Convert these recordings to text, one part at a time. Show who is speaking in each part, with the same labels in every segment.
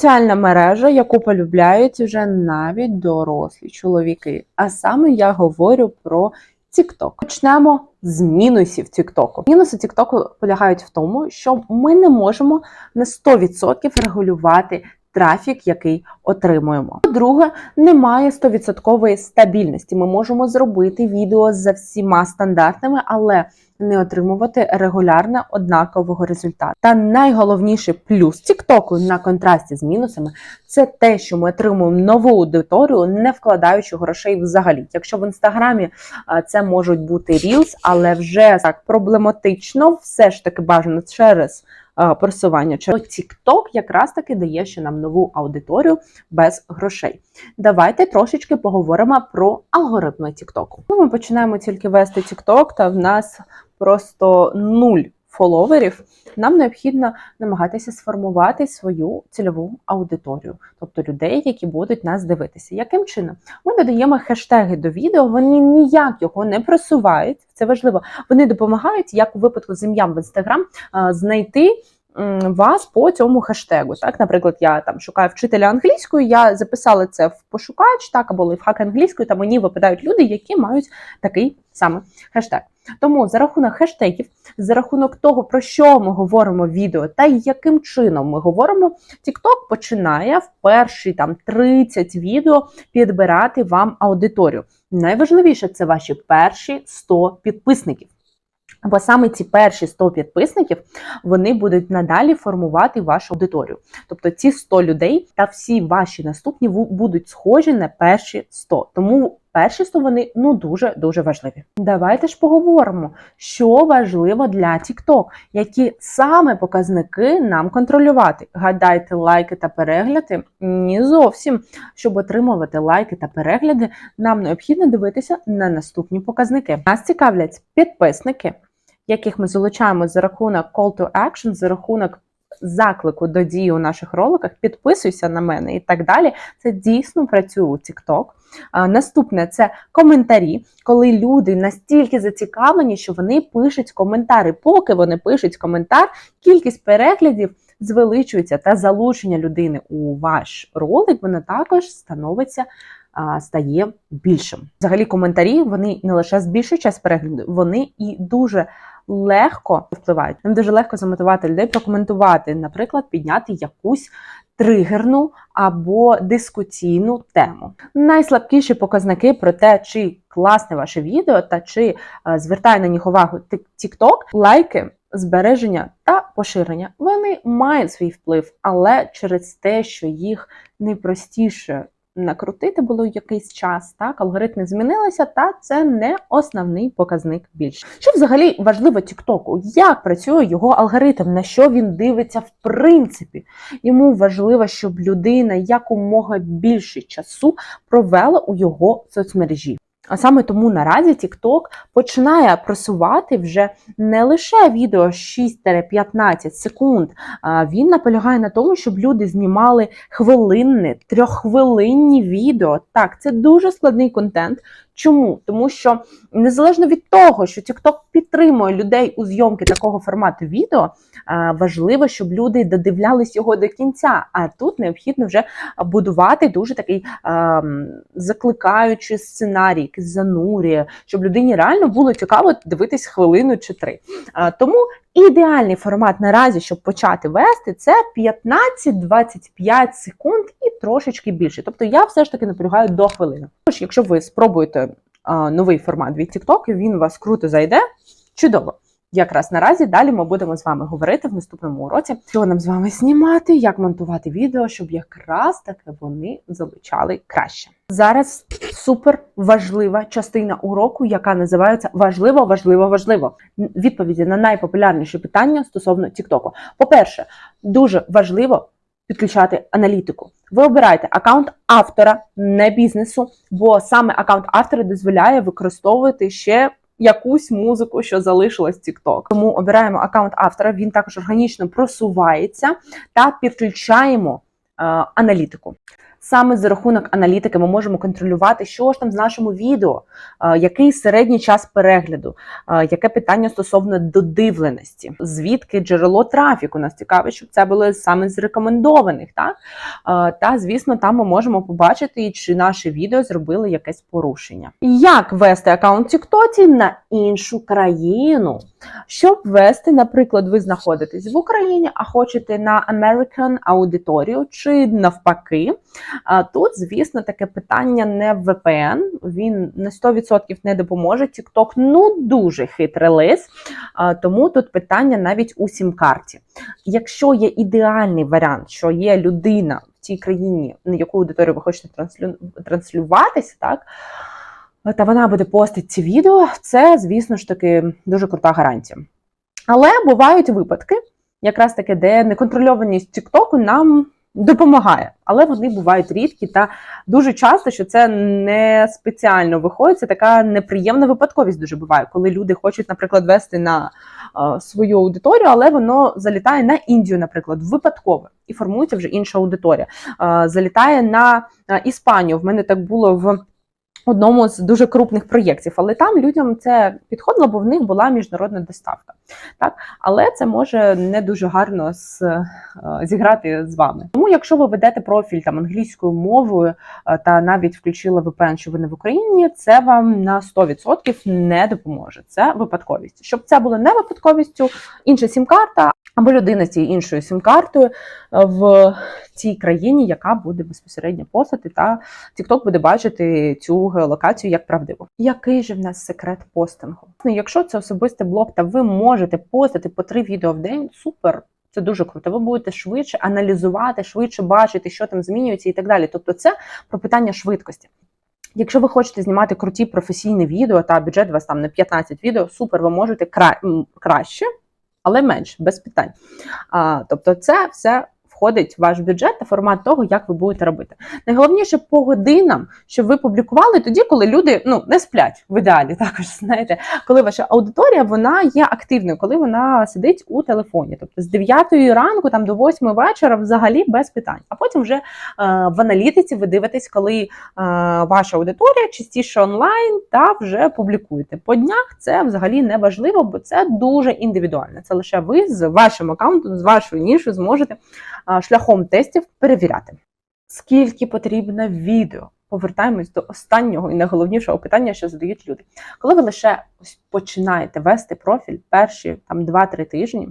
Speaker 1: Соціальна мережа, яку полюбляють вже навіть дорослі чоловіки. А саме я говорю про TikTok. Почнемо з мінусів TikTok. Мінуси TikTok полягають в тому, що ми не можемо на 100% регулювати трафік, який отримуємо. По-друге, немає 100% стабільності. Ми можемо зробити відео за всіма стандартними, але не отримувати регулярно однакового результату. Та найголовніший плюс Тіктоку на контрасті з мінусами це те, що ми отримуємо нову аудиторію, не вкладаючи грошей взагалі. Якщо в інстаграмі це можуть бути Reels, але вже так проблематично, все ж таки бажано через просування. чи TikTok якраз таки дає ще нам нову аудиторію без грошей. Давайте трошечки поговоримо про алгоритми TikTok. Ну, Ми починаємо тільки вести TikTok, та в нас просто нуль фоловерів. Нам необхідно намагатися сформувати свою цільову аудиторію, тобто людей, які будуть нас дивитися. Яким чином? Ми додаємо хештеги до відео, вони ніяк його не просувають. Це важливо. Вони допомагають, як у випадку з ім'ям в інстаграм, знайти вас по цьому хештегу. Так, наприклад, я там шукаю вчителя англійської, я записала це в пошукач, так або лайфхак англійської, та мені випадають люди, які мають такий саме хештег. Тому за рахунок хештегів, за рахунок того, про що ми говоримо в відео, та яким чином ми говоримо, TikTok починає в перші там 30 відео підбирати вам аудиторію. Найважливіше це ваші перші 100 підписників. Бо саме ці перші 100 підписників вони будуть надалі формувати вашу аудиторію. Тобто ці 100 людей та всі ваші наступні будуть схожі на перші 100. Тому перші 100 вони ну дуже дуже важливі. Давайте ж поговоримо, що важливо для TikTok, які саме показники нам контролювати. Гадайте, лайки та перегляди? Ні, зовсім. Щоб отримувати лайки та перегляди, нам необхідно дивитися на наступні показники. Нас цікавлять підписники, яких ми залучаємо за рахунок call to action, за рахунок заклику до дії у наших роликах, підписуйся на мене і так далі. Це дійсно працює у TikTok. Наступне це коментарі, коли люди настільки зацікавлені, що вони пишуть коментарі. Поки вони пишуть коментар, кількість переглядів звеличується та залучення людини у ваш ролик, воно також становиться. Стає більшим. Взагалі, коментарі вони не лише збільшують час перегляду, вони і дуже легко впливають. Нам дуже легко замотивувати людей прокоментувати, наприклад, підняти якусь тригерну або дискусійну тему. Найслабкіші показники про те, чи класне ваше відео та чи е, звертає на них увагу TikTok, лайки. Збереження та поширення вони мають свій вплив, але через те, що їх найпростіше накрутити було якийсь час, так алгоритми змінилися, та це не основний показник більше. Що взагалі важливо Тіктоку? Як працює його алгоритм? На що він дивиться в принципі? Йому важливо, щоб людина якомога більше часу провела у його соцмережі. А саме тому наразі TikTok починає просувати вже не лише відео 6-15 секунд. Він наполягає на тому, щоб люди знімали хвилинне, трьоххвилинні відео. Так, це дуже складний контент. Чому? Тому що незалежно від того, що TikTok підтримує людей у зйомки такого формату відео, важливо, щоб люди додивлялись його до кінця. А тут необхідно вже будувати дуже такий ем, закликаючий сценарій, якийсь занурює, щоб людині реально було цікаво дивитись хвилину чи три. Тому ідеальний формат наразі, щоб почати вести, це 15-25 секунд і трошечки більше. Тобто я все ж таки наполягаю до хвилини. Тож, якщо ви спробуєте а, новий формат від TikTok, він вас круто зайде, чудово. Якраз наразі далі ми будемо з вами говорити в наступному уроці, що нам з вами знімати, як монтувати відео, щоб якраз таки вони залучали краще. Зараз супер важлива частина уроку, яка називається важливо, важливо, важливо. Відповіді на найпопулярніші питання стосовно TikTok. По-перше, дуже важливо підключати аналітику. Ви обираєте аккаунт автора, не бізнесу, бо саме аккаунт автора дозволяє використовувати ще якусь музику, що залишилась в TikTok. Тому обираємо аккаунт автора, він також органічно просувається та підключаємо е, аналітику. Саме за рахунок аналітики ми можемо контролювати, що ж там з нашому відео, е, який середній час перегляду, е, яке питання стосовно додивленості, звідки джерело трафіку. Нас цікавить, щоб це було саме з рекомендованих. Так? Е, Та, звісно, там ми можемо побачити, чи наше відео зробили якесь порушення. Як вести аккаунт TikTok на іншу країну? Щоб вести, наприклад, ви знаходитесь в Україні, а хочете на American аудиторію чи навпаки. А тут, звісно, таке питання не в VPN, він на 100% не допоможе. TikTok ну дуже хитрий лис, тому тут питання навіть у сім-карті. Якщо є ідеальний варіант, що є людина в цій країні, на яку аудиторію ви хочете транслю... транслюватися, так. Та вона буде постити ці відео, це, звісно ж таки, дуже крута гарантія. Але бувають випадки, якраз таки, де неконтрольованість TikTok нам допомагає, але вони бувають рідкі та дуже часто, що це не спеціально виходить. Це така неприємна випадковість дуже буває, коли люди хочуть, наприклад, вести на е, свою аудиторію, але воно залітає на Індію, наприклад, випадково і формується вже інша аудиторія. Е, залітає на е, Іспанію. В мене так було в. Одному з дуже крупних проєктів, але там людям це підходило, бо в них була міжнародна доставка. Так, але це може не дуже гарно з, е, зіграти з вами. Тому, якщо ви ведете профіль там англійською мовою е, та навіть включили VPN, що ви не в Україні, це вам на 100% не допоможе. Це випадковість. Щоб це було не випадковістю, інша сім-карта або людина з цією іншою сім-картою е, в цій країні, яка буде безпосередньо постати, та TikTok буде бачити цю геолокацію як правдиву. Який же в нас секрет постингу? Ну, Якщо це особистий блог, та ви можете постити по три відео в день, супер. Це дуже круто. Ви будете швидше аналізувати, швидше бачити, що там змінюється, і так далі. Тобто, це про питання швидкості. Якщо ви хочете знімати круті професійні відео, та бюджет у вас там на 15 відео, супер, ви можете кра... краще, але менше, без питань. А, тобто, це все входить в ваш бюджет та формат того, як ви будете робити. Найголовніше по годинам, щоб ви публікували тоді, коли люди ну не сплять в ідеалі. Також знаєте, коли ваша аудиторія вона є активною, коли вона сидить у телефоні, тобто з 9 ранку там до 8 вечора, взагалі без питань. А потім вже е, в аналітиці ви дивитесь, коли е, ваша аудиторія частіше онлайн та вже публікуєте. По днях це взагалі не важливо, бо це дуже індивідуально. Це лише ви з вашим аккаунтом, з вашою нішою зможете шляхом тестів перевіряти. Скільки потрібно відео? Повертаємось до останнього і найголовнішого питання, що задають люди. Коли ви лише починаєте вести профіль перші там 2-3 тижні,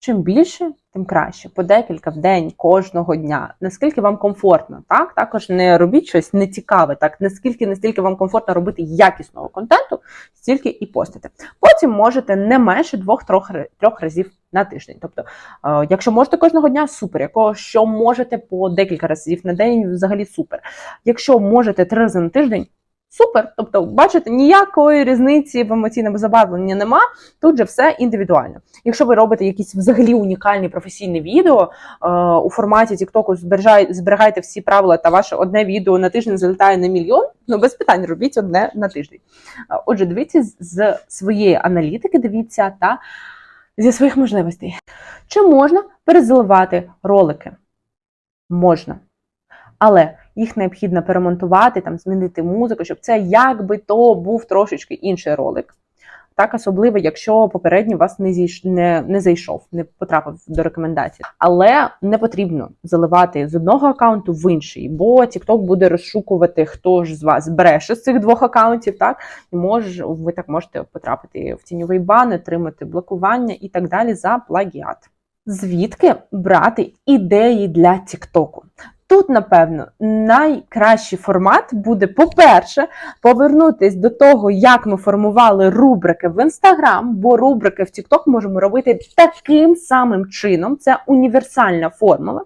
Speaker 1: чим більше, тим краще. По декілька в день, кожного дня. Наскільки вам комфортно, так? Також не робіть щось нецікаве, так? Наскільки, настільки вам комфортно робити якісного контенту, стільки і постите. Потім можете не менше двох-трьох трьох разів на тиждень. Тобто, е, якщо можете кожного дня, супер. Якщо можете по декілька разів на день, взагалі супер. Якщо можете три рази на тиждень. Супер, тобто, бачите, ніякої різниці в емоційному забавленні нема. Тут же все індивідуально. Якщо ви робите якісь взагалі унікальні професійні відео е, у форматі зберігайте, зберігайте всі правила, та ваше одне відео на тиждень залітає на мільйон. Ну без питань робіть одне на тиждень. Е, Отже, дивіться з своєї аналітики, дивіться та зі своїх можливостей. Чи можна перезаливати ролики? Можна. Але їх необхідно перемонтувати, там, змінити музику, щоб це якби то був трошечки інший ролик. Так, особливо, якщо попередній вас не зійш... не, не зайшов, не потрапив до рекомендацій. Але не потрібно заливати з одного аккаунту в інший, бо TikTok буде розшукувати, хто ж з вас бреше з цих двох аккаунтів, так і може, ви так можете потрапити в тіньовий бан, отримати блокування і так далі за плагіат. Звідки брати ідеї для TikTok? Тут, напевно, найкращий формат буде, по-перше, повернутись до того, як ми формували рубрики в Інстаграм, бо рубрики в TikTok можемо робити таким самим чином. Це універсальна формула.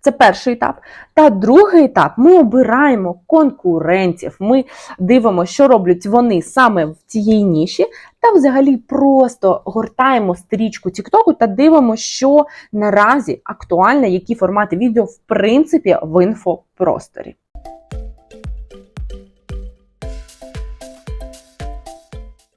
Speaker 1: Це перший етап. Та другий етап ми обираємо конкурентів. Ми дивимося, що роблять вони саме в цій ніші, та взагалі просто гортаємо стрічку Тіктоку та дивимося, що наразі актуально, які формати відео в принципі в інфопросторі.